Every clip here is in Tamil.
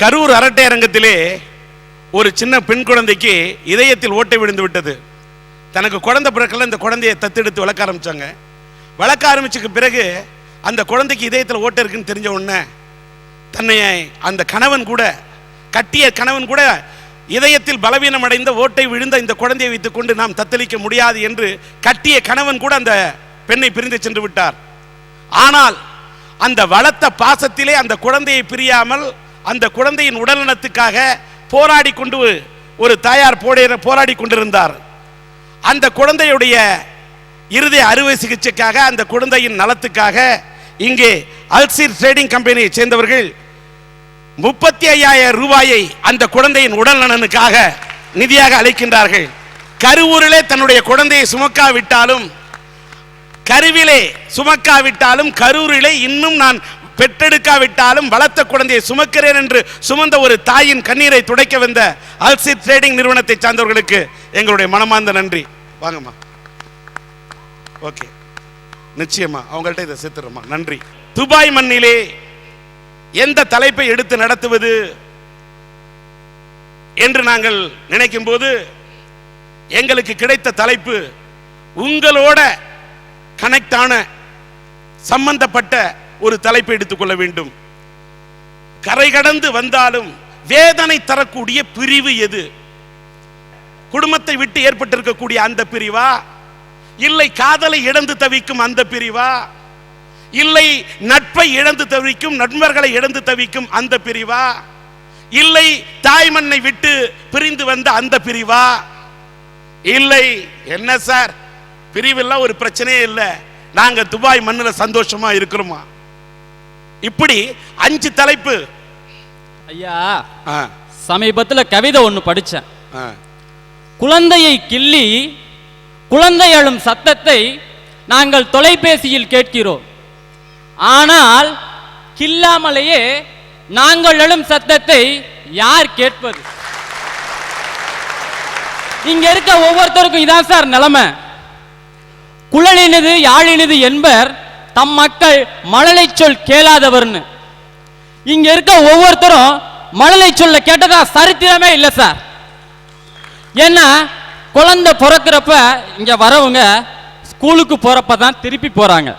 கரூர் அரட்டையரங்கத்திலே ஒரு சின்ன பெண் குழந்தைக்கு இதயத்தில் ஓட்டை விழுந்து விட்டது. தனக்கு குழந்தை பிறக்கல இந்த குழந்தையை தத்தெடுத்து வளர்க்க ஆரம்பித்தாங்க வளர்க்க ஆரம்பிச்சதுக்கு பிறகு அந்த குழந்தைக்கு இதயத்தில் ஓட்டை இருக்குன்னு தெரிஞ்ச உடனே தன்னை அந்த கணவன் கூட கட்டிய கணவன் கூட இதயத்தில் பலவீனம் அடைந்த ஓட்டை விழுந்த இந்த குழந்தையை வைத்துக்கொண்டு நாம் தத்தளிக்க முடியாது என்று கட்டிய கணவன் கூட அந்த பெண்ணை பிரிந்து சென்று விட்டார். ஆனால் அந்த வளர்த்த பாசத்திலே அந்த குழந்தையை பிரியாமல் அந்த குழந்தையின் உடல்நலத்துக்காக போராடி கொண்டு ஒரு தாயார் போட போராடி கொண்டிருந்தார். அந்த குழந்தையுடைய இறுதி அறுவை சிகிச்சைக்காக அந்த குழந்தையின் நலத்துக்காக இங்கே அல்சீர் ட்ரேடிங் கம்பெனியை சேர்ந்தவர்கள் முப்பத்தி ஐயாயிரம் ரூபாயை அந்த குழந்தையின் உடல் நலனுக்காக நிதியாக அளிக்கின்றார்கள். கருவூரிலே தன்னுடைய குழந்தையை சுமக்காவிட்டாலும் கருவிலே சுமக்காவிட்டாலும் கரூரிலே இன்னும் நான் பெற்றெடுக்காவிட்டாலும் வளர்த்த குழந்தையை சுமக்கிறேன் என்று சுமந்த ஒரு தாயின் கண்ணீரை துடைக்க வந்த அல்சி ட்ரேடிங் நிறுவனத்தை சார்ந்தவர்களுக்கு எங்களுடைய மனமார்ந்த நன்றி. வாங்கம்மா. ஓகே நிச்சயமா அவங்கள்ட்ட இதை சேர்த்துறோமா நன்றி. துபாய் மண்ணிலே எந்த தலைப்பை எடுத்து நடத்துவது என்று நாங்கள் நினைக்கும் போது எங்களுக்கு கிடைத்த தலைப்பு உங்களோட கனெக்ட் ஆன சம்பந்தப்பட்ட ஒரு தலைப்பை எடுத்துக்கொள்ள வேண்டும். கரை கடந்து வந்தாலும் வேதனை தரக்கூடிய பிரிவு எது? குடும்பத்தை விட்டு ஏற்பட்டிருக்கக்கூடிய அந்த பிரிவா? இல்லை காதலை இழந்து தவிக்கும் அந்த பிரிவா? இல்லை நட்பை இழந்து தவிக்கும் நண்பர்களை இழந்து தவிக்கும் அந்த பிரிவா? இல்லை தாய்மண்ணை விட்டு பிரிந்து வந்த அந்த பிரிவா? இல்லை. என்ன சார்? பிரிவெல்லாம் ஒரு பிரச்சனையே இல்லை. நாங்க துபாய் மண்ணில் சந்தோஷமா இருக்கிறோமா? இப்படி அஞ்சு தலைப்பு. ஐயா சமீபத்துல கவிதை ஒன்று படிச்சேன். ஆ. குழந்தையை கிள்ளி குழந்தை அழும் சத்தத்தை நாங்கள் தொலைபேசியில் கேட்கிறோம். ஆனால் கில்லாமலேயே நாங்கள் எழும் சத்தத்தை யார் கேட்பது? இங்க இருக்க ஒவ்வொருத்தருக்கும் இதான் சார் நிலைமை. குழலினது யாழினது என்பர் தம் மக்கள் மழலை சொல் கேளாதவர்னு. இங்க இருக்க ஒவ்வொருத்தரும் மழலை சொல்ல கேட்டதா சரித்திரமே இல்லை சார். ஏன்னா குழந்தை பிறக்கிறப்ப இங்க வரவங்க ஸ்கூலுக்கு போறப்ப தான் திருப்பி போறாங்க.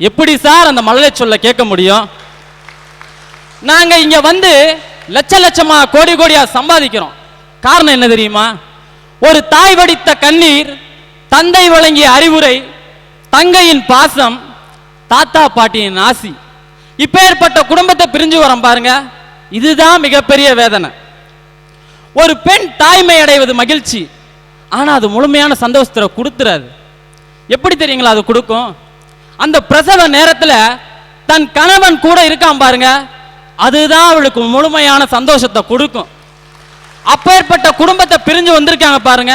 எப்படி சார் அந்த மழலை சொல்ல கேட்க முடியும்? நாங்க இங்க வந்து லட்ச லட்சமா கோடி கோடியா சம்பாதிக்கிறோம். காரணம் என்ன தெரியுமா? ஒரு தாய் வடித்த கண்ணீர் தந்தை வழங்கிய அறிவுரை தங்கையின் பாசம் தாத்தா பாட்டியின் ஆசி. இப்பேற்பட்ட குடும்பத்தை பிரிஞ்சு வரோம் பாருங்க. இதுதான் மிகப்பெரிய வேதனை. ஒரு பெண் தாய்மை அடைவது மகிழ்ச்சி. ஆனா அது முழுமையான சந்தோஷத்தை கொடுத்துறாது. எப்படி தெரியுங்களா அது கொடுக்கும்? அந்த பிரசவ நேரத்துல தன் கணவன் கூட இருக்கான் பாருங்க. அதுதான் அவளுக்கு முழுமையான சந்தோஷத்தை கொடுக்கும். அப்பேற்பட்ட குடும்பத்தை பிரிஞ்சு வந்திருக்காங்க பாருங்க.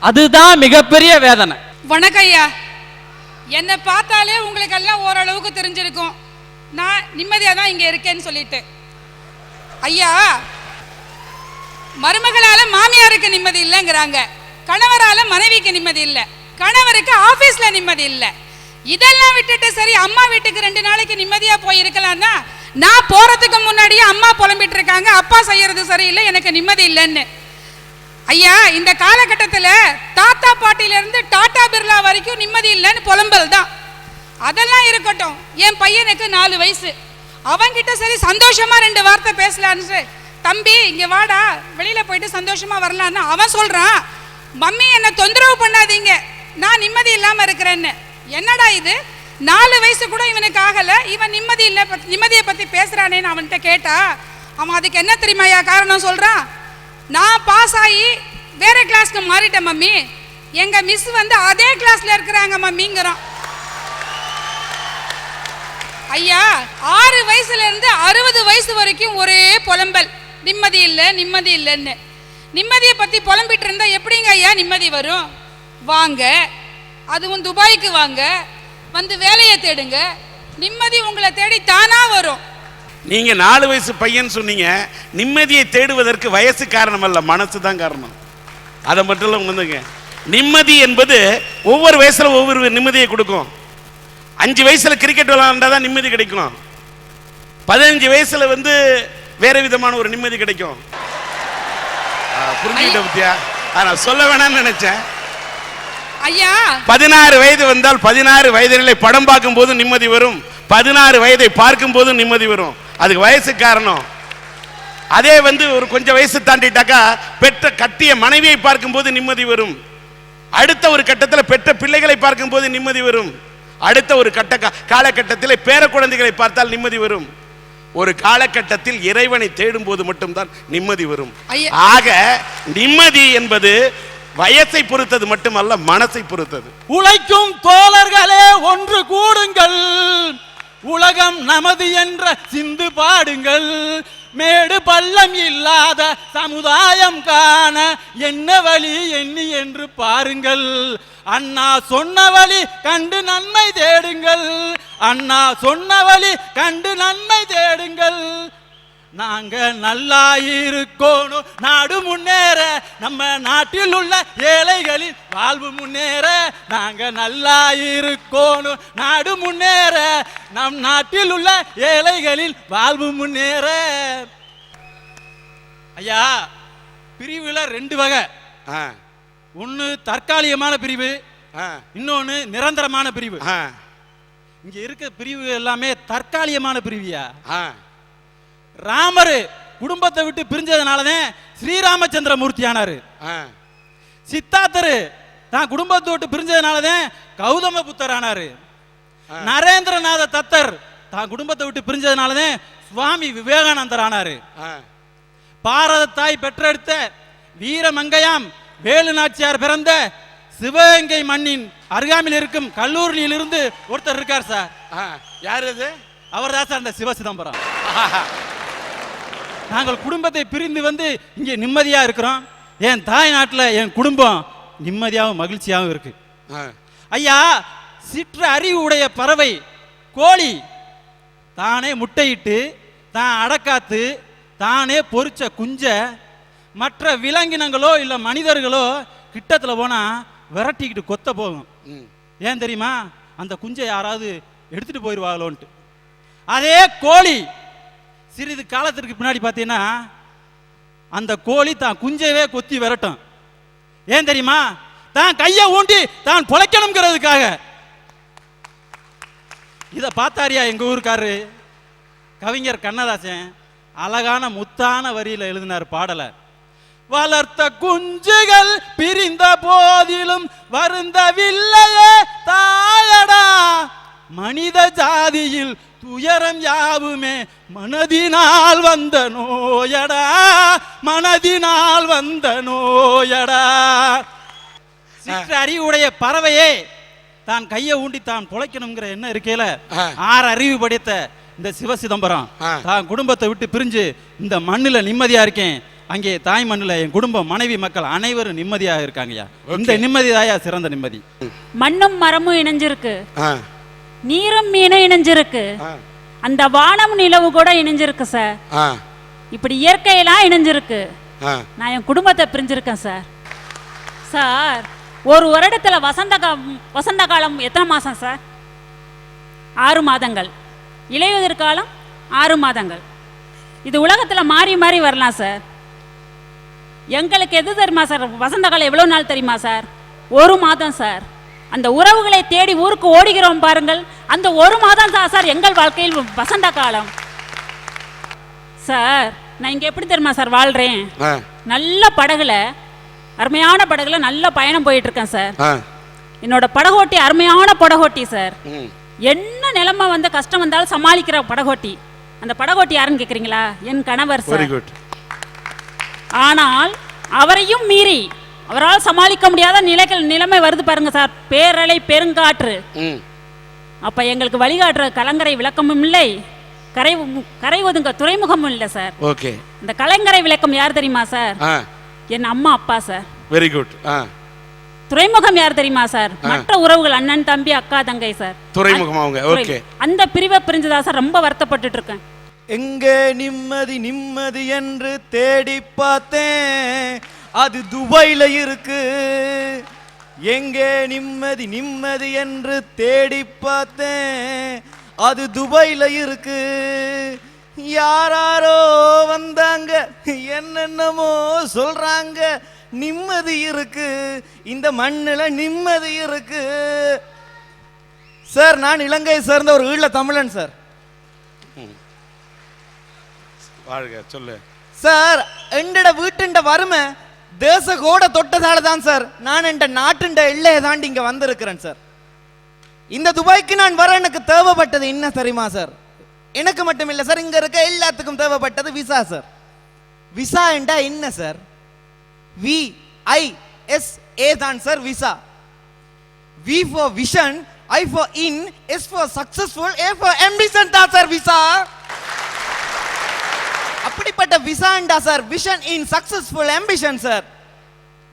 அதுதான் மிகப்பெரிய வேதனை. வணக்கம் ஐயா. என்னை பார்த்தாலே உங்களுக்கு எல்லாம் ஓரளவுக்கு தெரிஞ்சிருக்கும். நான் நிம்மதியாக தான் இங்கே இருக்கேன்னு சொல்லிட்டு. ஐயா மருமகளால் மாமியாருக்கு நிம்மதி இல்லைங்கிறாங்க. கணவரால் மனைவிக்கு நிம்மதி இல்லை. கணவருக்கு ஆஃபீஸில் நிம்மதி இல்லை. இதெல்லாம் விட்டுட்டு சரி அம்மா வீட்டுக்கு ரெண்டு நாளைக்கு நிம்மதியாக போய் இருக்கலாம் தான் நான் போகிறதுக்கு முன்னாடியே அம்மா புலம்பிட்டு இருக்காங்க. அப்பா செய்யறது சரியில்லை எனக்கு நிம்மதி இல்லைன்னு. ஐயா இந்த காலகட்டத்தில் தாத்தா பாட்டில டாட்டா பிர்லா வரைக்கும் நிம்மதி இல்லைன்னு புலம்பல் தான். அதெல்லாம் இருக்கட்டும். என் பையனுக்கு நாலு வயசு. அவன்கிட்ட சரி சந்தோஷமா ரெண்டு வார்த்தை பேசலான்னு தம்பி இங்க வாடா. வெளியில போயிட்டு சந்தோஷமா வரலான்னு அவன் சொல்றான். மம்மி என்னை தொந்தரவு பண்ணாதீங்க. நான் நிம்மதி இல்லாம இருக்கிறேன்னு. என்னடா இது? நாலு வயசு கூட இவனுக்கு ஆகல. இவன் நிம்மதி இல்லை நிம்மதியை பத்தி பேசுறானேன்னு அவன்கிட்ட கேட்டா அவன் அதுக்கு என்ன தெரியுமாயா காரணம் சொல்றான்? நான் பாஸ் ஆகி வேற கிளாஸ்க்கு மாறிட்டேன் மம்மி. எங்க மிஸ் வந்து அதே கிளாஸ்ல இருக்கிறாங்க மம்மிங்கிறோம் ஐயா ஆறு வயசுல இருந்து அறுபது வயசு வரைக்கும் ஒரே புலம்பல். நிம்மதி இல்லை நிம்மதி இல்லைன்னு. நிம்மதியை பத்தி புலம்பிட்டு இருந்தா எப்படிங்க ஐயா நிம்மதி வரும்? வாங்க. அதுவும் துபாய்க்கு வாங்க. வந்து வேலையை தேடுங்க. நிம்மதி உங்களை தேடி தானா வரும். நீங்க நாலு வயசு பையன் சொன்னீங்க நிம்மதியை தேடுவதற்கு வயசு காரணம் அல்ல மனசு தான் காரணம். அதை மட்டும் வந்துங்க நிம்மதி என்பது ஒவ்வொரு வயசுல ஒவ்வொரு நிம்மதியை கொடுக்கும். அஞ்சு வயசுல கிரிக்கெட் விளையாண்டா தான் நிம்மதி கிடைக்கும். பதினஞ்சு வயசுல வந்து வேற விதமான ஒரு நிம்மதி கிடைக்கும். புரிஞ்சுக்கிட்ட பத்தியா? நான் சொல்ல வேணாம்னு நினைச்சேன். ஐயா. பதினாறு வயது வந்தால் பதினாறு வயதிலே படம் பார்க்கும் போது நிம்மதி வரும். பதினாறு வயதை பார்க்கும் போது நிம்மதி வரும். அதுக்கு வயசு காரணம். அதே வந்து ஒரு கொஞ்சம் வயசு தாண்டிட்டாக்கா பெற்ற கட்டிய மனைவியை பார்க்கும் போது நிம்மதி வரும். அடுத்த ஒரு கட்டத்தில் பெற்ற பிள்ளைகளை பார்க்கும் போது நிம்மதி வரும். அடுத்த ஒரு கட்ட காலகட்டத்தில் பேர குழந்தைகளை பார்த்தால் நிம்மதி வரும். ஒரு காலகட்டத்தில் இறைவனை தேடும் போது மட்டும்தான் நிம்மதி வரும். ஆக நிம்மதி என்பது வயசை பொறுத்தது மட்டுமல்ல மனசை பொறுத்தது. உழைக்கும் தோழர்களே ஒன்று கூடுங்கள். உலகம் நமது என்ற சிந்து பாடுங்கள். மேடு பள்ளம் இல்லாத சமுதாயம் காண என்ன வழி எண்ணி என்று பாருங்கள். அண்ணா சொன்ன வழி கண்டு நன்மை தேடுங்கள். அண்ணா சொன்ன வழி கண்டு நன்மை தேடுங்கள். நாங்க நல்லா இருக்கோணும் நாடு முன்னேற நம்ம நாட்டில் உள்ள ஏழைகளின் வாழ்வு முன்னேற நாங்க நல்லா இருக்கோணும் நாடு முன்னேற நம் நாட்டில் உள்ள ஏழைகளின் வாழ்வு முன்னேற. ஐயா பிரிவுல ரெண்டு வகை. ஒன்னு தற்காலிகமான பிரிவு இன்னொன்னு நிரந்தரமான பிரிவு. இங்க இருக்க பிரிவு எல்லாமே தற்காலிகமான பிரிவியா? ஆ. ராமர் குடும்பத்தை விட்டு பிரிஞ்சதுனாலதான் ஸ்ரீராமச்சந்திர மூர்த்தி ஆனாரு ஆ, சித்தார்த்தர் தான் குடும்பத்தை விட்டு பிரிஞ்சதுனாலதான் கௌதம புத்தர் ஆனாரு நரேந்திரநாத தத்தர் தான் குடும்பத்தை விட்டு பிரிஞ்சதுனாலதான் சுவாமி விவேகானந்தர் ஆனாரு. பாரத தாய் பெற்றெடுத்த வீரமங்கையாம் வேலு நாச்சியார் பிறந்த சிவகங்கை மண்ணின் அருகாமையில் இருக்கும் கல்லூரியில் இருந்து ஒருத்தர் இருக்கார் சார். யார் இது அவர் தான் சார் அந்த சிவ சிதம்பரம் நாங்கள் குடும்பத்தை பிரிந்து வந்து இங்கே நிம்மதியா இருக்கிறோம். என் தாய் நாட்டில் என் குடும்பம் நிம்மதியாகவும் மகிழ்ச்சியாகவும் இருக்கு. ஐயா சிற்ற அறிவு உடைய பறவை கோழி தானே முட்டையிட்டு தான் அடக்காத்து தானே பொரிச்ச குஞ்ச மற்ற விலங்கினங்களோ இல்லை மனிதர்களோ கிட்டத்துல போனா விரட்டிக்கிட்டு கொத்த போகும். ஏன் தெரியுமா? அந்த குஞ்சை யாராவது எடுத்துட்டு போயிடுவாங்களோன்ட்டு அதே கோழி சிறிது காலத்திற்கு பின்னாடி பார்த்தீங்கன்னா அந்த கோழி தான் குஞ்சையவே கொத்தி விரட்டும். ஏன் தெரியுமா? தான் கையை ஊண்டி தான் பொழைக்கணுங்கிறதுக்காக இதை பார்த்தாரியா எங்க ஊருக்காரரு கவிஞர் கண்ணதாசன் அழகான முத்தான வரியில எழுதினார் பாடலை. வளர்த்த குஞ்சுகள் பிரிந்த போதிலும் வருந்தவில்லையே தாயடா ஜாதியில் துயரம் யாவுமே மனதினால் வந்த நோயடா மனதினால் வந்த நோயடா. சிற்றறிவுடைய பறவையே தான் கையை ஊண்டி தான் பொழைக்கணுங்கிற எண்ணம் இருக்கையில. ஆறு அறிவு படைத்த இந்த சிவ சிதம்பரம். தான் குடும்பத்தை விட்டு பிரிஞ்சு இந்த மண்ணுல நிம்மதியா இருக்கேன். அங்கே தாய் மண்ணுல என் குடும்பம் மனைவி மக்கள் அனைவரும் நிம்மதியா இருக்காங்கய்யா. இந்த நிம்மதி தாயா சிறந்த நிம்மதி. மண்ணும் மரமும் இணைஞ்சிருக்கு. நீரும் மீனும் இணைஞ்சிருக்கு. அந்த வானம் நிலவு கூட இணைஞ்சிருக்கு சார். இப்படி இயற்கையெல்லாம் இணைஞ்சிருக்கு. நான் என் குடும்பத்தை பிரிஞ்சிருக்கேன் சார். சார் ஒரு வருடத்துல வசந்த வசந்த காலம் எத்தனை மாசம் சார்? ஆறு மாதங்கள். இலையுதிர் காலம் ஆறு மாதங்கள். இது உலகத்துல மாறி மாறி வரலாம் சார். எங்களுக்கு எது தெரியுமா சார்? வசந்த காலம் எவ்வளோ நாள் தெரியுமா சார்? ஒரு மாதம் சார். அந்த உறவுகளை தேடி ஊருக்கு ஓடுகிறோம் பாருங்கள். அந்த ஒரு மாதம் தான் சார் எங்கள் வாழ்க்கையில் வசந்த காலம். சார் நான் இங்கே எப்படி தெரியுமா சார் வாழ்கிறேன் ஆ, நல்ல படகுல அருமையான படகுல நல்ல பயணம் போயிட்டு இருக்கேன் சார். என்னோட படகோட்டி அருமையான படகோட்டி சார். என்ன நிலைமை வந்து கஷ்டம் வந்தாலும் சமாளிக்கிற படகோட்டி. அந்த படகோட்டி யாருன்னு கேக்குறீங்களா? என் கணவர் வெரி சார். ஆனால் அவரையும் மீறி அவரால் சமாளிக்க முடியாத நிலைகள் நிலைமை வருது பாருங்க சார். பேரலை பெருங்காற்று. அப்ப எங்களுக்கு வழிகாட்டுற கலங்கரை விளக்கமும் இல்லை. கரை கரை ஒதுங்க துறைமுகமும் இல்லை சார். ஓகே. இந்த கலங்கரை விளக்கம் யார் தெரியுமா சார்? என் அம்மா அப்பா சார். Very good. துறைமுகம் யார் தெரியுமா சார்? மற்ற உறவுகள் அண்ணன் தம்பி அக்கா தங்கை சார். துறைமுகம் அவங்க? ஓகே. அந்த பிரிவை பிரிஞ்சதா சார் ரொம்ப வருத்தப்பட்டுட்டு இருக்கேன். எங்கே நிம்மதி நிம்மதி என்று தேடி பார்த்தேன். அது துபாயில இருக்கு. எங்கே நிம்மதி நிம்மதி என்று தேடி பார்த்தேன். அது துபாயில இருக்கு. யாராரோ வந்தாங்க என்னென்னமோ சொல்றாங்க. நிம்மதி இருக்கு. இந்த மண்ணுல நிம்மதி இருக்கு. சார் நான் இலங்கையை சேர்ந்த ஒரு ஈழ தமிழன் சார். வாழ்க சொல்லு. சார் எண்டட வீட்டுண்ட வறுமை தேச கோட தொட்டதால தான் சார் நான் என் நாட்டுண்ட எல்லையை தாண்டி இங்க வந்திருக்கிறேன் சார் இந்த துபாய்க்கு நான் வர எனக்கு தேவைப்பட்டது என்ன தெரியுமா சார் எனக்கு மட்டும் இல்லை சார் இங்க இருக்க எல்லாத்துக்கும் தேவைப்பட்டது விசா சார் விசா என்றா என்ன sir V I S A தான் sir visa V for vision I for in S for successful A for ambition தான் சார் விசா அப்படிப்பட்ட விசாண்டா sir vision in successful ambition sir.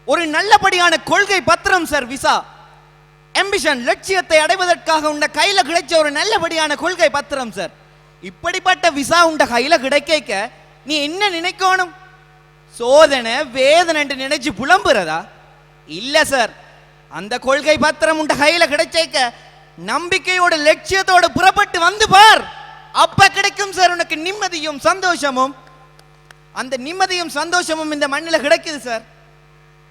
ஒரு நல்லபடியான கொள்கை பத்திரம் சார் விசா. Ambition லட்சியத்தை அடைவதற்காக உண்ட கையில கிடைச்ச ஒரு நல்லபடியான கொள்கை பத்திரம் சார். இப்படிப்பட்ட விசா உண்ட கையில கிடைக்க நீ என்ன நினைக்கணும்? சோதனை வேதனை என்று நினைச்சு புலம்புறதா? இல்ல சார். அந்த கொள்கை பத்திரம் உண்ட கையில கிடைச்சேக்க நம்பிக்கையோட லட்சியத்தோட புறப்பட்டு வந்து பார். அப்ப கிடைக்கும் சார் உனக்கு நிம்மதியும் சந்தோஷமும். அந்த நிம்மதியும் சந்தோஷமும் இந்த மண்ணில் கிடைக்குது சார்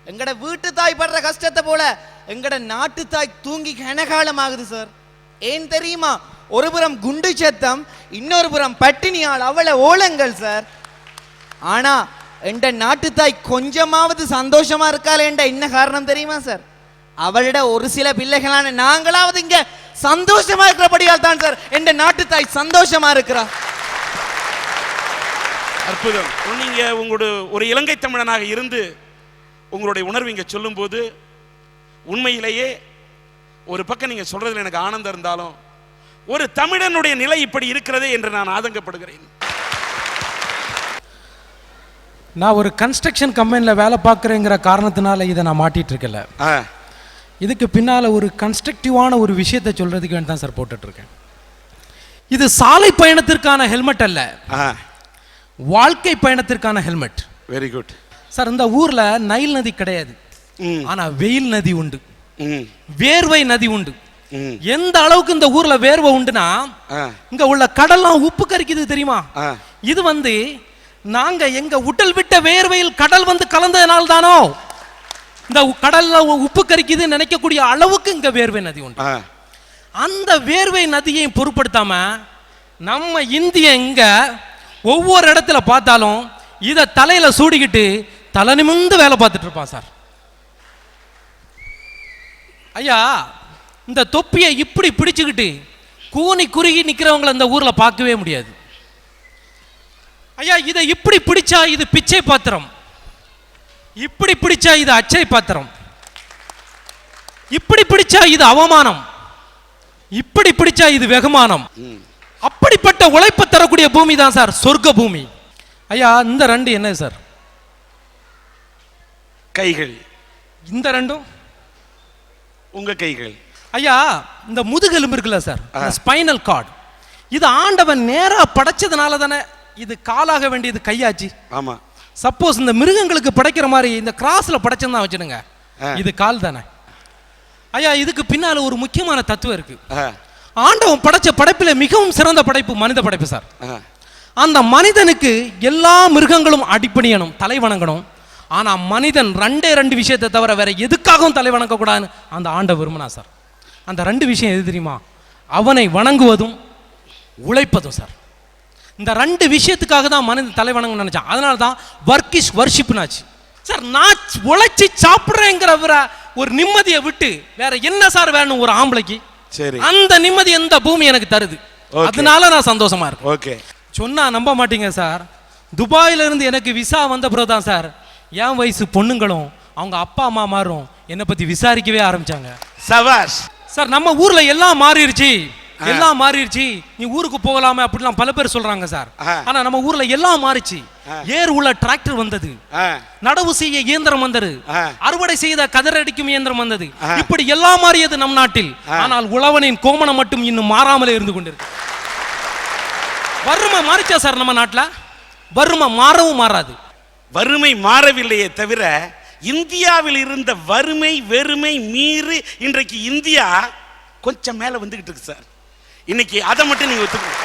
எங்கட வீட்டு தாய் படுற கஷ்டத்தை போல எங்கட நாட்டு தாய் தூங்கி கனகாலம் ஆகுது சார் ஏன் தெரியுமா? ஒரு புறம் குண்டு சத்தம் இன்னொரு புறம் பட்டினியால் அவ்வளவு ஓலங்கள் சார் ஆனா என்ற நாட்டு தாய் கொஞ்சமாவது சந்தோஷமா இருக்காளேன்ற என்ன காரணம் தெரியுமா சார் அவளிட ஒரு சில பிள்ளைகளான நாங்களாவது இங்க சந்தோஷமா இருக்கிறபடியால் தான் சார். என்ற நாட்டு தாய் சந்தோஷமா இருக்கிறா. அற்புதம். நீங்க உங்களோட ஒரு இலங்கை தமிழனாக இருந்து உங்களுடைய உணர்வு இங்க சொல்லும்போது உண்மையிலேயே ஒரு பக்கம் நீங்க சொல்றதுல எனக்கு ஆனந்தம் இருந்தாலும் ஒரு தமிழனுடைய நிலை இப்படி இருக்கிறதே என்று நான் ஆதங்கப்படுகிறேன். நான் ஒரு கன்ஸ்ட்ரக்ஷன் கம்பெனியில் வேலை பார்க்குறேங்கிற காரணத்தினால இதை நான் மாட்டிட்டு இருக்கல. ஆ, இதுக்கு பின்னால் ஒரு கன்ஸ்ட்ரக்டிவான ஒரு விஷயத்தை சொல்கிறதுக்கு வேண்டி தான் சார் போட்டுட்ருக்கேன். இது சாலை பயணத்திற்கான ஹெல்மெட் அல்ல. வாழ்க்கை பயணத்திற்கான ஹெல்மெட் வெரி குட் சார் இந்த ஊரில் நைல் நதி கிடையாது. ஆனால் வெயில் நதி உண்டு. வேர்வை நதி உண்டு. எந்த அளவுக்கு இந்த ஊரில் வேர்வை உண்டுனா இங்க உள்ள கடல்லாம் உப்பு கரிக்குது தெரியுமா? இது வந்து நாங்க எங்க உடல் விட்ட வேர்வையில் கடல் வந்து கலந்ததுனால தானோ இந்த கடல்ல உப்பு கரிக்குதுன்னு நினைக்கக்கூடிய அளவுக்கு இங்க வேர்வை நதி உண்டு. அந்த வேர்வை நதியை பொருட்படுத்தாம நம்ம இந்திய இங்க ஒவ்வொரு இடத்துல பார்த்தாலும் இத தலையில சூடிக்கிட்டு தலை நிமிர்ந்து வேலை பார்த்துட்டு இருப்பான் சார். ஐயா இந்த தொப்பியை இப்படி பிடிச்சுக்கிட்டு கூனி குறுகி நிக்கிறவங்கள இந்த ஊர்ல பார்க்கவே முடியாது. ஐயா இதை இப்படி பிடிச்சா இது பிச்சை பாத்திரம். இப்படி பிடிச்சா இது அச்சை பாத்திரம். இப்படி பிடிச்சா இது அவமானம். இப்படி பிடிச்சா இது வெகுமானம். அப்படிப்பட்ட உழைப்பு தரக்கூடிய பூமி தான் சார் சொர்க்க பூமி. ஐயா இந்த ரெண்டு என்ன சார்? கைகள். இந்த ரெண்டும்? உங்க கைகள். ஐயா இந்த முதுகெலும்பு இருக்குல்ல சார் ஸ்பைனல் கார்டு. இது ஆண்டவன் நேரா படைச்சதுனால தானே இது காலாக வேண்டியது கையாச்சு. ஆமா. சப்போஸ் இந்த மிருகங்களுக்கு படைக்கிற மாதிரி இந்த கிராஸ்ல படைச்சா வச்சுடுங்க. ஆ. இது கால் தானே? ஐயா இதுக்கு பின்னால ஒரு முக்கியமான தத்துவம் இருக்கு. ஆண்டவன் படைச்ச படைப்பில மிகவும் சிறந்த படைப்பு மனித படைப்பு சார். அந்த மனிதனுக்கு எல்லா மிருகங்களும் அடிப்பணியணும் தலை வணங்கணும். ஆனா மனிதன் ரெண்டே ரெண்டு விஷயத்தை தவிர வேற எதுக்காகவும் தலை வணங்க கூடாதுன்னு அந்த ஆண்ட விரும்பினா சார். அந்த ரெண்டு விஷயம் எது தெரியுமா? அவனை வணங்குவதும் உழைப்பதும் சார். இந்த ரெண்டு விஷயத்துக்காக தான் மனிதன் தலை வணங்க நினைச்சான். அதனால தான் ஒர்க் இஸ் வர்ஷிப்னாச்சு சார் நான் உழைச்சி சாப்பிட்றேங்கிற ஒரு நிம்மதியை விட்டு வேற என்ன சார் வேணும் ஒரு ஆம்பளைக்கு? சரி. அந்த நிம்மதி எந்த பூமி எனக்கு தருது. அதனால நான் சந்தோஷமா இருக்கேன். ஓகே. சொன்னா நம்ப மாட்டீங்க சார். துபாயில இருந்து எனக்கு விசா வந்த பிறகு தான் சார் என் வயசு பொண்ணுங்களும் அவங்க அப்பா அம்மா மாறும். என்னை பத்தி விசாரிக்கவே ஆரம்பிச்சாங்க. சபாஷ். சார் நம்ம ஊர்ல எல்லாம் மாறிடுச்சு. எல்லாம் மாறிடுச்சு. நீ ஊருக்கு போகலாமே அப்படிலாம் பல பேர் சொல்றாங்க சார். ஆனா நம்ம ஊர்ல எல்லாம் மாறிச்சு. ஏர் உள்ள டிராக்டர் வந்தது. நடவு செய்ய இயந்திரம் வந்தது. அறுவடை செய்த கதிரடிக்கும் இயந்திரம் வந்தது. இப்படி எல்லாம் மாறியது நம் நாட்டில். ஆனால் உழவனின் கோமணம் மட்டும் இன்னும் மாறாமலே இருந்து கொண்டிருக்கு. வறுமை மாறிச்சா சார் நம்ம நாட்டுல? வறுமை மாறவும் மாறாது. வறுமை மாறவில்லையே தவிர இந்தியாவில் இருந்த வறுமை வெறுமை மீறி இன்றைக்கு இந்தியா கொஞ்சம் மேல வந்துகிட்டு இருக்கு சார். இன்னைக்கு அதை மட்டும் நீங்க ஒத்துக்கணும்.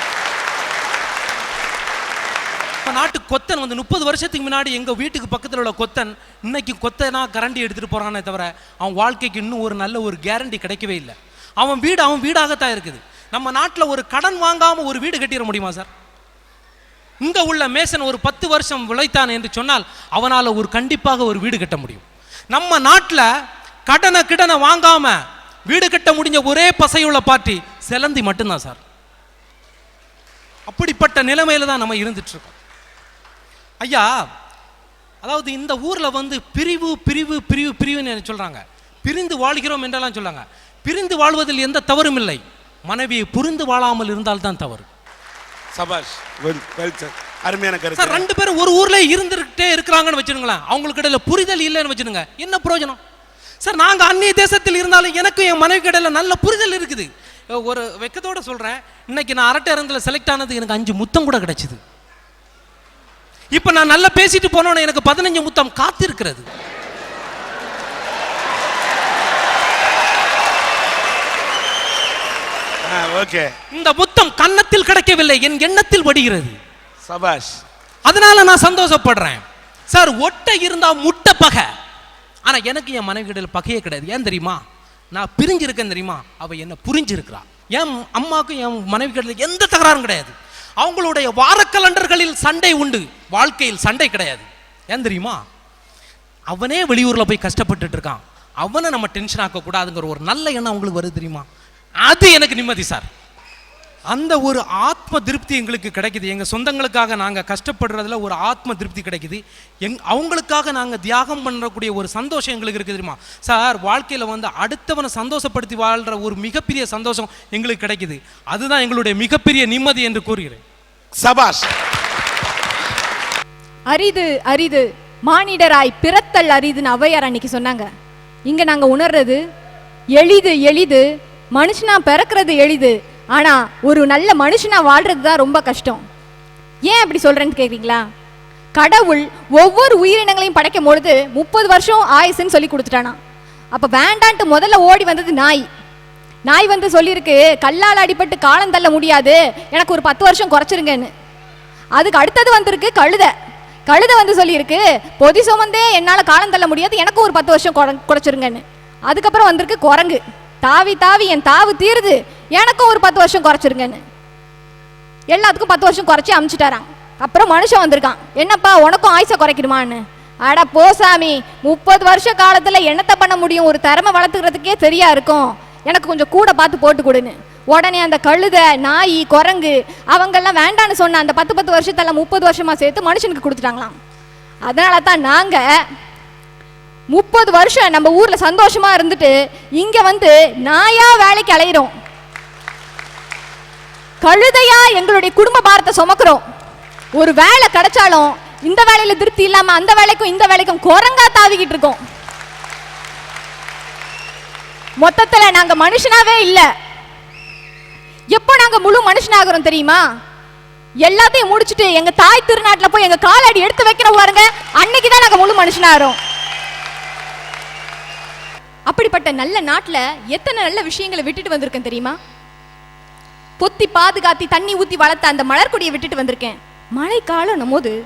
இப்போ நாட்டு கொத்தன் வந்து முப்பது வருஷத்துக்கு முன்னாடி எங்க வீட்டுக்கு பக்கத்தில் உள்ள கொத்தன் இன்னைக்கு கொத்தனா கரண்டி எடுத்துட்டு போறானே தவிர அவன் வாழ்க்கைக்கு இன்னும் ஒரு நல்ல ஒரு கேரண்டி கிடைக்கவே இல்லை. அவன் வீடு அவன் வீடாகத்தான் இருக்குது. நம்ம நாட்டில் ஒரு கடன் வாங்காம ஒரு வீடு கட்டிட முடியுமா சார்? இங்க உள்ள மேசன் ஒரு பத்து வருஷம் உழைத்தான் என்று சொன்னால் அவனால் ஒரு கண்டிப்பாக ஒரு வீடு கட்ட முடியும். நம்ம நாட்டில் கடனை கிடனை வாங்காம வீடு கட்ட முடிஞ்ச ஒரே பசையுள்ள பார்ட்டி செலந்தி மட்டும்தான் சார். அப்படிப்பட்ட நிலைமையில தான் நம்ம இருந்துட்டு இருக்கோம் ஐயா அதாவது இந்த ஊர்ல வந்து பிரிவு பிரிவு பிரிவு பிரிவுன்னு சொல்றாங்க? பிரிந்து வாழ்கிறோம் என்றெல்லாம் சொல்லாங்க பிரிந்து வாழ்வதில் எந்த தவறும் இல்லை. மனைவியை புரிந்து வாழாமல் இருந்தால் தான் தவறு. சபாஷ் வெல் வெல் சார் அருமையான கருத்து. ரெண்டு பேரும் ஒரு ஊர்ல இருந்துகிட்டே இருக்கிறாங்கன்னு வச்சுருங்களேன் அவங்களுக்கு இடையில புரிதல் இல்லைன்னு வச்சுருங்க என்ன பிரயோஜனம் சார் நாங்க அந்நிய தேசத்தில் இருந்தாலும் எனக்கும் என் மனைவி இடையில நல்ல புரிதல் இருக்குது. ஒரு வெக்கத்தோட சொல்றேன். இன்னைக்கு நான் அரட்டை அரங்கில் செலக்ட் ஆனது எனக்கு அஞ்சு முத்தம் கூட கிடைச்சது. இப்ப நான் நல்லா பேசிட்டு போனோன்னு எனக்கு பதினஞ்சு முத்தம் காத்திருக்கிறது. ஓகே. இந்த முத்தம் கன்னத்தில் கிடைக்கவில்லை என் எண்ணத்தில் வடிகிறது. சபாஷ். அதனால நான் சந்தோஷப்படுறேன். சார் ஒட்டை இருந்தா முட்டை பகை. ஆனா எனக்கு என் மனைவி பகையே கிடையாது. ஏன் தெரியுமா? நான் பிரிஞ்சிருக்கேன் தெரியுமா? அவள் என்னை புரிஞ்சிருக்கிறா. என் அம்மாவுக்கும் என் மனைவி கிடையாது எந்த தகராறும் கிடையாது. அவங்களுடைய வார கலண்டர்களில் சண்டை உண்டு. வாழ்க்கையில் சண்டை கிடையாது. ஏன் தெரியுமா? அவனே வெளியூரில் போய் கஷ்டப்பட்டுட்டு இருக்கான். அவனை நம்ம டென்ஷன் ஆக்கக்கூடாதுங்கிற ஒரு நல்ல எண்ணம் அவங்களுக்கு வருது தெரியுமா? அது எனக்கு நிம்மதி சார். அந்த ஒரு ஆத்ம திருப்தி எங்களுக்கு கிடைக்குது. எங்க சொந்தங்களுக்காக நாங்க கஷ்டப்படுறதுல ஒரு ஆத்ம திருப்தி கிடைக்குது. எங் அவங்களுக்காக நாங்க தியாகம் பண்ணக்கூடிய ஒரு சந்தோஷம் எங்களுக்கு இருக்குது தெரியுமா? சார் வாழ்க்கையில வந்து அடுத்தவனை சந்தோஷப்படுத்தி வாழ்ற ஒரு மிகப்பெரிய சந்தோஷம் எங்களுக்கு கிடைக்குது. அதுதான் எங்களுடைய மிகப்பெரிய நிம்மதி என்று கூறுகிறேன். சபாஷ். அரிது அரிது. மானிடராய் பிறத்தல் அரிதுன்னு ஔவையார் அன்னைக்கு சொன்னாங்க. இங்க நாங்க உணர்றது எளிது எளிது. மனுஷனா பிறக்கிறது எளிது. ஆனால் ஒரு நல்ல மனுஷனாக வாழ்றது தான் ரொம்ப கஷ்டம். ஏன் அப்படி சொல்கிறேன்னு கேட்குறீங்களா கடவுள் ஒவ்வொரு உயிரினங்களையும் படைக்கும் பொழுது முப்பது வருஷம் ஆயுசுன்னு சொல்லி கொடுத்துட்டானா. அப்போ வேண்டான்ட்டு முதல்ல ஓடி வந்தது நாய். நாய் வந்து சொல்லியிருக்கு கல்லால் அடிபட்டு காலம் தள்ள முடியாது. எனக்கு ஒரு பத்து வருஷம் குறைச்சிருங்கன்னு. அதுக்கு அடுத்தது வந்திருக்கு கழுதை. கழுதை வந்து சொல்லியிருக்கு பொதி சுமந்தே என்னால் காலம் தள்ள முடியாது. எனக்கும் ஒரு பத்து வருஷம் குறைச்சிருங்கன்னு. அதுக்கப்புறம் வந்திருக்கு குரங்கு. தாவி தாவி என் தாவு தீருது. எனக்கும் ஒரு பத்து வருஷம் குறைச்சிருங்கன்னு. எல்லாத்துக்கும் பத்து வருஷம் குறைச்சி அமுச்சிட்டாரான் அப்புறம் மனுஷன் வந்திருக்கான். என்னப்பா உனக்கும் ஆயுசை குறைக்கணுமான்னு? அட போ சாமி. முப்பது வருஷ காலத்துல என்னத்த பண்ண முடியும்? ஒரு திறமை வளர்த்துக்கிறதுக்கே சரியா இருக்கும். எனக்கு கொஞ்சம் கூட பார்த்து போட்டு கொடுன்னு. உடனே அந்த கழுதை நாய் குரங்கு அவங்கெல்லாம் வேண்டான்னு சொன்ன அந்த பத்து பத்து வருஷத்தெல்லாம் முப்பது வருஷமா சேர்த்து மனுஷனுக்கு கொடுத்துட்டாங்களாம். அதனால தான் நாங்கள் முப்பது வருஷம் நம்ம ஊர்ல சந்தோஷமா இருந்துட்டு இங்க வந்து நாயா வேலைக்கு அலையிறோம். கழுதையா எங்களுடைய குடும்ப பாரத்தை சுமக்கிறோம். ஒரு வேலை கிடைச்சாலும் இந்த வேலையில திருப்தி இல்லாம அந்த வேலைக்கும் இந்த வேலைக்கும் குரங்கா தாவிக்கிட்டு இருக்கோம். மொத்தத்துல நாங்க மனுஷனாவே இல்ல. எப்போ நாங்க முழு மனுஷனாகிறோம் தெரியுமா? எல்லாத்தையும் முடிச்சுட்டு எங்க தாய் திருநாட்டுல போய் எங்க காலடி எடுத்து வைக்கிற பாருங்க அன்னைக்கு தான் நாங்க முழு மனுஷனாகிறோம். அப்படிப்பட்ட நல்ல நாட்டுல எத்தனை நல்ல விஷயங்களை விட்டுட்டு வந்திருக்கேன் தெரியுமா? பொத்தி பாதுகாத்தி தண்ணி ஊத்தி வளர்த்த அந்த மலர்கொடியை விட்டுட்டு வந்திருக்கேன். மழைக்காலம் போது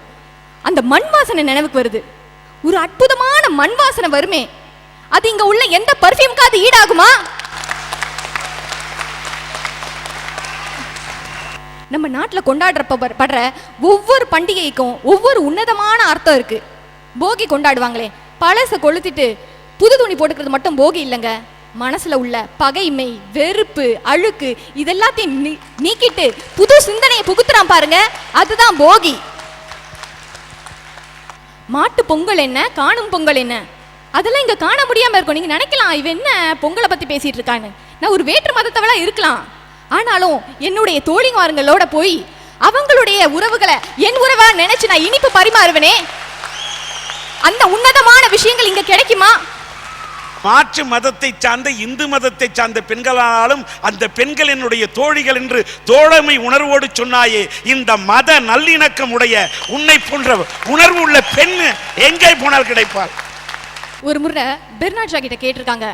அந்த மண் வாசனை நினைவுக்கு வருது. ஒரு அற்புதமான மண் வாசனை வருமே. அது இங்க உள்ள எந்த பர்ஃபியூம்காவது ஈடாகுமா? நம்ம நாட்டில் கொண்டாடுறப்ப படுற- படுற ஒவ்வொரு பண்டிகைக்கும் ஒவ்வொரு உன்னதமான அர்த்தம் இருக்கு. போகி கொண்டாடுவாங்களே பழசை கொளுத்திட்டு புது துணி போட்டுக்கிறது மட்டும் போகி இல்லைங்க. மனசுல உள்ள பகைமை வெறுப்பு அழுக்கு இதெல்லாத்தையும் நீ- நீக்கிட்டு புது சிந்தனையை புகுத்துறான் பாருங்க. அதுதான் போகி. மாட்டு பொங்கல் என்ன? காணும் பொங்கல் என்ன? அதெல்லாம் இங்க காண முடியாம இருக்கும். நீங்க நினைக்கலாம் இவன் என்ன பொங்கலை பத்தி பேசிட்டு இருக்கான்னு? நான் ஒரு வேற்று மதத்தவளா இருக்கலாம். ஆனாலும் என்னுடைய தோழிமாருங்களோட போய் அவங்களுடைய உறவுகளை என் உறவா நினைச்சு நான் இனிப்பு பரிமாறுவனே. அந்த உன்னதமான விஷயங்கள் இங்க கிடைக்குமா? மாற்று மதத்தை சார்ந்த இந்து மதத்தை சார்ந்த பெண்களாலும் அந்த பெண்கள் என்னுடைய தோழிகள் என்று தோழமை உணர்வோடு சொன்னாயே இந்த மத நல்லிணக்கம் உடைய உன்னை போன்ற உணர்வு உள்ள பெண் எங்கே போனால் கிடைப்பாள்? ஒரு முறை பெர்னாட்ஷா கிட்ட கேட்டிருக்காங்க.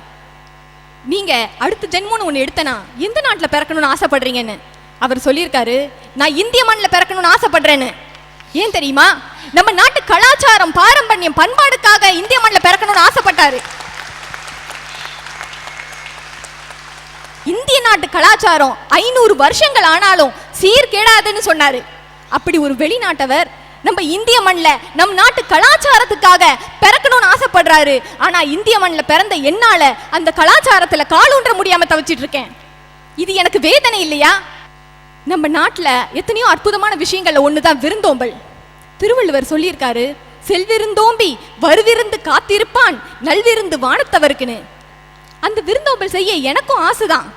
நீங்க அடுத்த ஜென்மம்னு ஒன்று எடுத்தனா எந்த நாட்டில் பிறக்கணும்னு ஆசைப்படுறீங்கன்னு? அவர் சொல்லியிருக்காரு நான் இந்திய மண்ணில் பிறக்கணும்னு ஆசைப்படுறேன்னு. ஏன் தெரியுமா? நம்ம நாட்டு கலாச்சாரம் பாரம்பரியம் பண்பாடுக்காக இந்திய மண்ணில் பிறக்கணும்னு ஆசைப்பட்டாரு. இந்திய நாட்டு கலாச்சாரம் ஐநூறு வருஷங்கள் ஆனாலும் சீர்கேடாதுன்னு சொன்னாரு. அப்படி ஒரு வெளிநாட்டவர் நம்ம இந்திய மண்ணில் நம் நாட்டு கலாச்சாரத்துக்காக பிறக்கணும்னு ஆசைப்படுறாரு. ஆனா இந்திய மண்ணில் பிறந்த என்னால அந்த கலாச்சாரத்துல காலூன்ற முடியாம தவிச்சிட்டு இருக்கேன். இது எனக்கு வேதனை இல்லையா? நம்ம நாட்டில் எத்தனையோ அற்புதமான விஷயங்கள்ல ஒன்று தான் விருந்தோம்பல். திருவள்ளுவர் சொல்லியிருக்காரு செல்விருந்தோம்பி வருவிருந்து காத்திருப்பான் நல்விருந்து வானத்தவருக்குன்னு. அந்த விருந்தோம்பல் செய்ய எனக்கும் ஆசைதான்.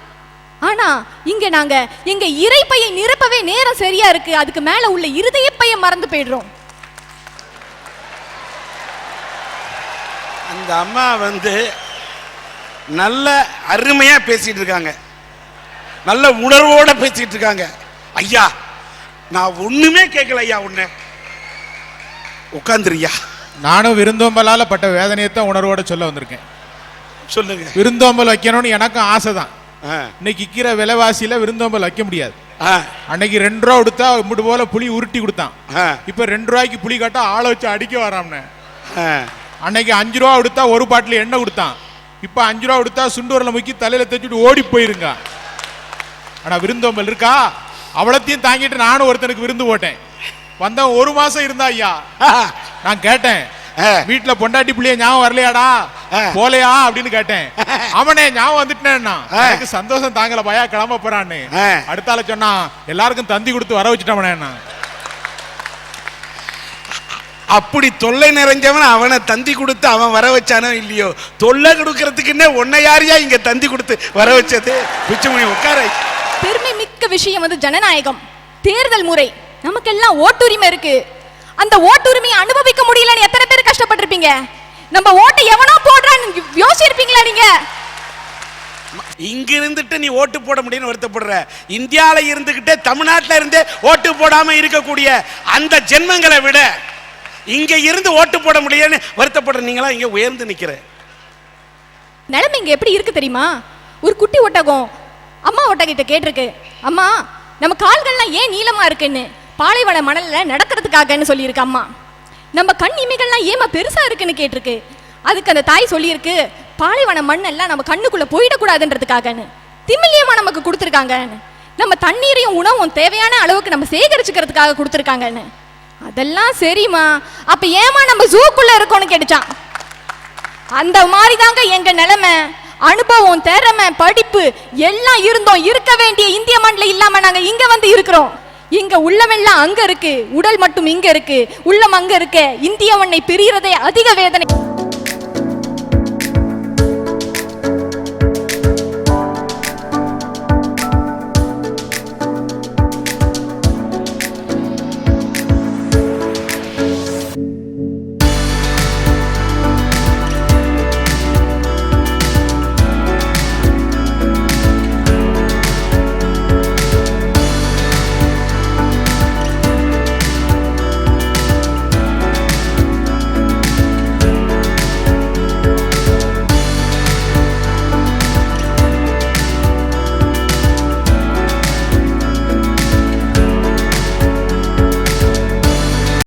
ஆனா இங்க நாங்க எங்க இறைப்பையை நிரப்பவே நேரம் சரியா இருக்கு. அதுக்கு மேல உள்ள இருதயப்பையை மறந்து போயிடுறோம். அந்த அம்மா வந்து நல்ல அருமையா பேசிட்டு இருக்காங்க. நல்ல உணர்வோட பேசிட்டு இருக்காங்க. ஐயா நான் ஒண்ணுமே கேட்கல ஐயா உன்ன. உட்காந்துருயா நானும் விருந்தோம்பலால பட்ட வேதனையத்தான் உணர்வோட சொல்ல வந்திருக்கேன். சொல்லுங்க. விருந்தோம்பல் வைக்கணும்னு எனக்கும் ஆசை தான் இன்னைக்கு விற்கிற விலைவாசியில விருந்தோம்பல் வைக்க முடியாது. அன்னைக்கு ரெண்டு ரூபா கொடுத்தா இப்படி போல புளி உருட்டி கொடுத்தான். இப்ப ரெண்டு ரூபாய்க்கு புளி காட்டா ஆளை வச்சு அடிக்க வராம்னே. அன்னைக்கு அஞ்சு ரூபா கொடுத்தா ஒரு பாட்டில் எண்ணெய் கொடுத்தான். இப்ப அஞ்சு ரூபா கொடுத்தா சுண்டூரில் முக்கி தலையில தைச்சிட்டு ஓடி போயிருங்க. ஆனா விருந்தோம்பல் இருக்கா? அவ்வளத்தையும் தாங்கிட்டு நானும் ஒருத்தனுக்கு விருந்து போட்டேன். வந்தவன் ஒரு மாசம் இருந்தா ஐயா. நான் கேட்டேன். வீட்டுல பொண்டாட்டி புள்ளைய ஞாபகம் வரலையாடா. போலையா? அப்படின்னு கேட்டேன். அவனே ஞாபகம் வந்துட்டேன்னா. எனக்கு சந்தோஷம் தாங்கல பயா கிளம்ப போறான்னு. அடுத்தால சொன்னான் எல்லாருக்கும் தந்தி கொடுத்து வர வச்சுட்டவனே அப்படி தொல்லை நிறைஞ்சவன் அவனை தந்தி கொடுத்து அவன் வர வச்சானோ இல்லையோ? தொல்லை கொடுக்கறதுக்குன்னே உன்னை யாரையா இங்க தந்தி கொடுத்து வர வச்சது? பிச்சுமணி உட்கார. பெருமை மிக்க விஷயம் வந்து ஜனநாயகம். தேர்தல் முறை. நமக்கெல்லாம் ஓட்டுரிமை இருக்கு. அந்த ஓட்டுரிமையை அனுபவிக்க முடியலன்னு எத்தனை பேர் கஷ்டப்பட்டிருப்பீங்க? நம்ம ஓட்டை எவனோ போடுறான்னு யோசிச்சிருப்பீங்களா நீங்க? இங்க இருந்துட்டு நீ ஓட்டு போட முடியும்னு வருத்தப்படுற. இந்தியால இருந்துகிட்டே தமிழ்நாட்டுல இருந்தே ஓட்டு போடாம இருக்கக்கூடிய அந்த ஜென்மங்களை விட இங்க இருந்து ஓட்டு போட முடியலன்னு வருத்தப்படுற நீங்களா? இங்க உயர்ந்து நிக்கிற நிலைமை இங்க எப்படி இருக்கு தெரியுமா? ஒரு குட்டி ஒட்டகம் அம்மா ஒட்டகிட்ட கேட்டிருக்கு. அம்மா நம்ம கால்கள்லாம் ஏன் நீளமா இருக்குன்னு? பாலைவன மணல்ல நடக்கிறதுக்காகன்னு சொல்லியிருக்கு அம்மா. நம்ம கண் இமைகள்லாம் ஏமா பெருசா இருக்குன்னு கேட்டிருக்கு. அதுக்கு அந்த தாய் சொல்லியிருக்கு பாலைவன மண்ணெல்லாம் நம்ம கண்ணுக்குள்ள போயிடக்கூடாதுன்றதுக்காகன்னு. திமிலியமா நமக்கு கொடுத்துருக்காங்கன்னு. நம்ம தண்ணீரையும் உணவும் தேவையான அளவுக்கு நம்ம சேகரிச்சுக்கிறதுக்காக கொடுத்துருக்காங்கன்னு. அதெல்லாம் சரிம்மா. அப்ப ஏமா நம்ம ஜூக்குள்ள இருக்கோம்னு கேட்டுச்சான். அந்த மாதிரி தாங்க எங்க நிலைமை. அனுபவம் திறமை படிப்பு எல்லாம் இருந்தோம். இருக்க வேண்டிய இந்திய மண்ணில் இல்லாம நாங்க இங்க வந்து இருக்கிறோம். இங்க உள்ளமெல்லாம் அங்க இருக்கு உடல் மட்டும் இங்க இருக்கு உள்ளம் அங்க இருக்க இந்திய மண்ணை பிரியறதே அதிக வேதனை.